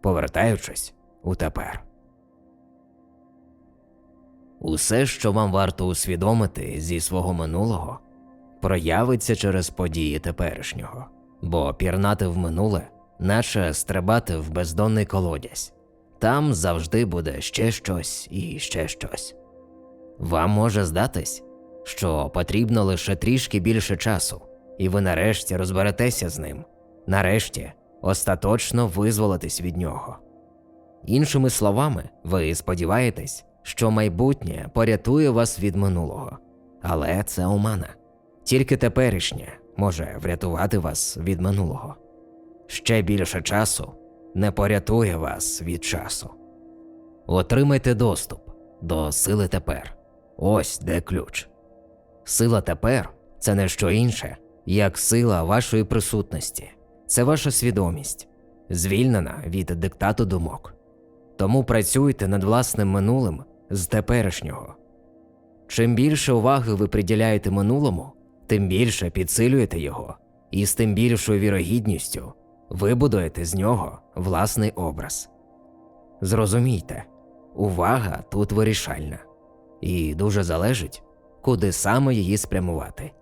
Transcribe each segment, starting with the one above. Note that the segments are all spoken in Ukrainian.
повертаючись у тепер. Усе, що вам варто усвідомити зі свого минулого, проявиться через події теперішнього, бо пірнати в минуле, наче стрибати в бездонний колодязь. Там завжди буде ще щось і ще щось. Вам може здатись, що потрібно лише трішки більше часу, і ви нарешті розберетеся з ним, нарешті остаточно визволитесь від нього. Іншими словами, ви сподіваєтесь, що майбутнє порятує вас від минулого, але це омана. Тільки теперішнє може врятувати вас від минулого. Ще більше часу не порятує вас від часу. Отримайте доступ до сили тепер. Ось де ключ. Сила тепер це не що інше, як сила вашої присутності, це ваша свідомість, звільнена від диктату думок. Тому працюйте над власним минулим з теперішнього. Чим більше уваги ви приділяєте минулому, тим більше підсилюєте його, і з тим більшою вірогідністю вибудуєте з нього власний образ. Зрозумійте, увага тут вирішальна, і дуже залежить, куди саме її спрямувати.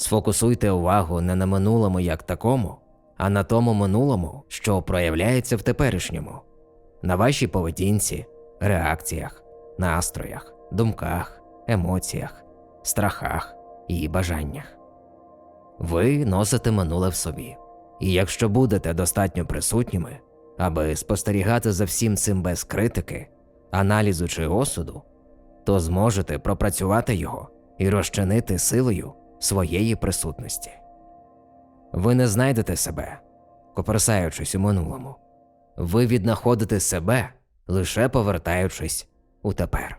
Сфокусуйте увагу не на минулому як такому, а на тому минулому, що проявляється в теперішньому, на вашій поведінці, реакціях, настроях, думках, емоціях, страхах і бажаннях. Ви носите минуле в собі, і якщо будете достатньо присутніми, аби спостерігати за всім цим без критики, аналізу чи осуду, то зможете пропрацювати його і розчинити силою своєї присутності. Ви не знайдете себе, коперсаючись у минулому. Ви віднаходите себе, лише повертаючись у тепер.